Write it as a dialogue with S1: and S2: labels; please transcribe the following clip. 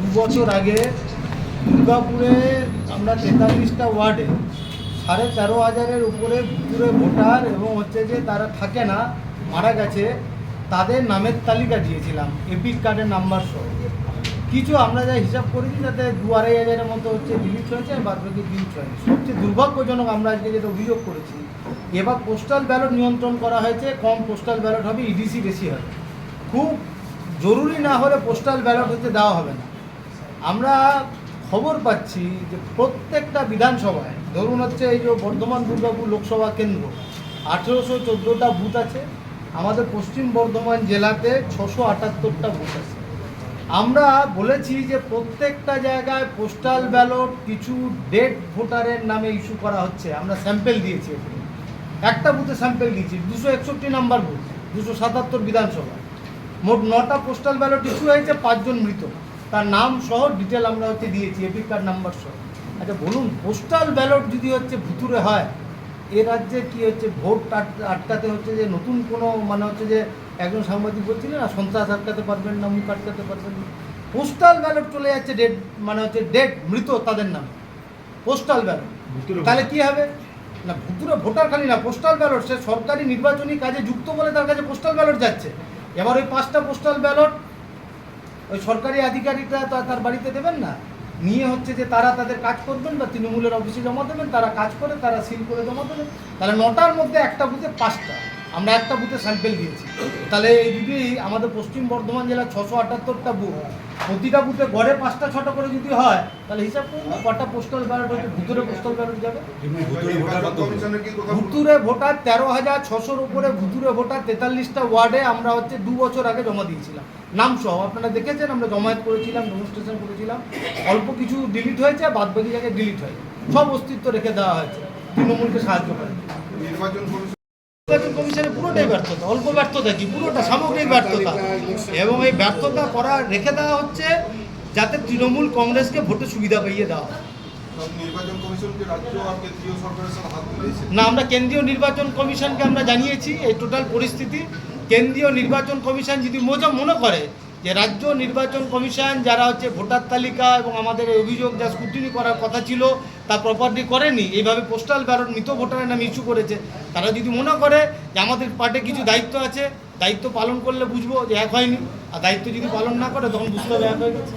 S1: দু বছর আগে দুর্গাপুরে আমরা তেতাল্লিশটা ওয়ার্ডে সাড়ে তেরো হাজারের উপরে ভিতরে ভোটার এবং হচ্ছে যে তারা থাকে না, মারা গেছে, তাদের নামের তালিকা দিয়েছিলাম, এপিক কার্ডের নাম্বার সহ। কিছু আমরা যা হিসাব করেছি তাতে দু আড়াই হাজারের মতো হচ্ছে ডিলিট হয়েছে, আর বাদ বাকি ডিলিট হয়নি সবচেয়ে দুর্ভাগ্যজনক আমরা আজকে যেটা অভিযোগ করেছি, এবার পোস্টাল ব্যালট নিয়ন্ত্রণ করা হয়েছে, কম পোস্টাল ব্যালট হবে ইডিসি বেশি হবে। খুব জরুরি না হলে পোস্টাল ব্যালট হচ্ছে দেওয়া হবে না। আমরা খবর পাচ্ছি যে প্রত্যেকটা বিধানসভায়, ধরুন হচ্ছে এই যে বর্ধমান দুর্গাপুর লোকসভা কেন্দ্র, আঠেরোশো চোদ্দোটা বুথ আছে, আমাদের পশ্চিম বর্ধমান জেলাতে ছশো আটাত্তরটা বুথ আছে। আমরা বলেছি যে প্রত্যেকটা জায়গায় পোস্টাল ব্যালট কিছু ডেড ভোটারের নামে ইস্যু করা হচ্ছে, আমরা স্যাম্পেল দিয়েছি। একটা বুথে স্যাম্পেল দিয়েছি, দুশো একষট্টি নাম্বার বুথ, দুশো সাতাত্তর বিধানসভা। মোট নটা পোস্টাল ব্যালট ইস্যু হয়েছে, পাঁচজন মৃত। তার নাম সহ ডিটেল আমরা হচ্ছে দিয়েছি এপিক কার্ড নাম্বার সহ। আচ্ছা বলুন পোস্টাল ব্যালট যদি হচ্ছে ভুতুরে হয় এ রাজ্যে কি হচ্ছে ভোট আটকাতে হচ্ছে যে নতুন কোনো মানে হচ্ছে যে একজন সাংবাদিক বলছিলেন না সন্ত্রাস আটকাতে পারবেন না মুখ আটকাতে পারবেন না। পোস্টাল ব্যালট চলে যাচ্ছে ডেড মানে হচ্ছে ডেড মৃত তাদের নামে। পোস্টাল ব্যালট তাহলে কি হবে? না ভুতুরে ভোটার খালি না পোস্টাল ব্যালট সে সরকারি নির্বাচনী কাজে যুক্ত বলে তার কাছে পোস্টাল ব্যালট যাচ্ছে। এবার ওই পাঁচটা পোস্টাল ব্যালট ওই সরকারি আধিকারিকরা তার বাড়িতে দেবেন না। নিয়ে হচ্ছে যে তারা তাদের কাজ করবেন বা তৃণমূলের অফিসে জমা দেবেন, তারা কাজ করে, তারা সিল করে জমা দেবেন। তাহলে নটার মধ্যে একটা বুথে পাঁচটা। আমরা একটা বুথে স্যাম্পেল দিয়েছি। তাহলে এই যদি আমাদের পশ্চিম বর্ধমান জেলার ছশো আটাত্তরটা বুথ। প্রতিটা বুথে গড়ে পাঁচটা ছটা করে যদি হয় তাহলে হিসাব করুন কটা পোস্টাল ব্যালট হচ্ছে ভিতরে পোস্টাল ব্যালট যাবে। ভুতুরে ভোটার তেরো হাজার ছশোর উপরে ভুতুরে ভোটার তেতাল্লিশটা ওয়ার্ডে আমরা হচ্ছে দু বছর আগে জমা দিয়েছিলাম। নাম সহ আপনারা দেখেছেন আমরা জমায়েত করেছিলাম ডেমনস্ট্রেশন করেছিলাম। অল্প কিছু ডিলিট হয়েছে বাদ বাকি জায়গায় ডিলিট হয়েছে সব অস্তিত্ব রেখে দেওয়া হয়েছে। তৃণমূলকে সাহায্য করে
S2: নির্বাচন কমিশন
S1: নির্বাচন কমিশনের পুরোটাই ব্যর্থতা অল্প ব্যর্থতা কি? পুরোটা সামগ্রিক ব্যর্থতা। এবং এই ব্যর্থতা করা রেখে দেওয়া হচ্ছে যাতে তৃণমূল কংগ্রেসকে ভোটে সুবিধা পাইয়ে দেওয়া না আমরা কেন্দ্রীয় নির্বাচন কমিশনকে আমরা জানিয়েছি এই টোটাল পরিস্থিতি। কেন্দ্রীয় নির্বাচন কমিশন যদি মজা মনে করে যে রাজ্য নির্বাচন কমিশন যারা হচ্ছে ভোটার তালিকা এবং আমাদের অভিযোগ যা স্কুটিনি করার কথা ছিল, তা প্রপারলি করেনি। এইভাবে পোস্টাল ব্যালট মৃত ভোটারের নামে ইস্যু করেছে। তারা যদি মনে করে যে আমাদের পার্টে কিছু দায়িত্ব আছে, দায়িত্ব পালন করলে বুঝব যে এক হয়নি। আর দায়িত্ব যদি পালন না করে, তখন বুঝতে হবে এক হয়ে গেছে।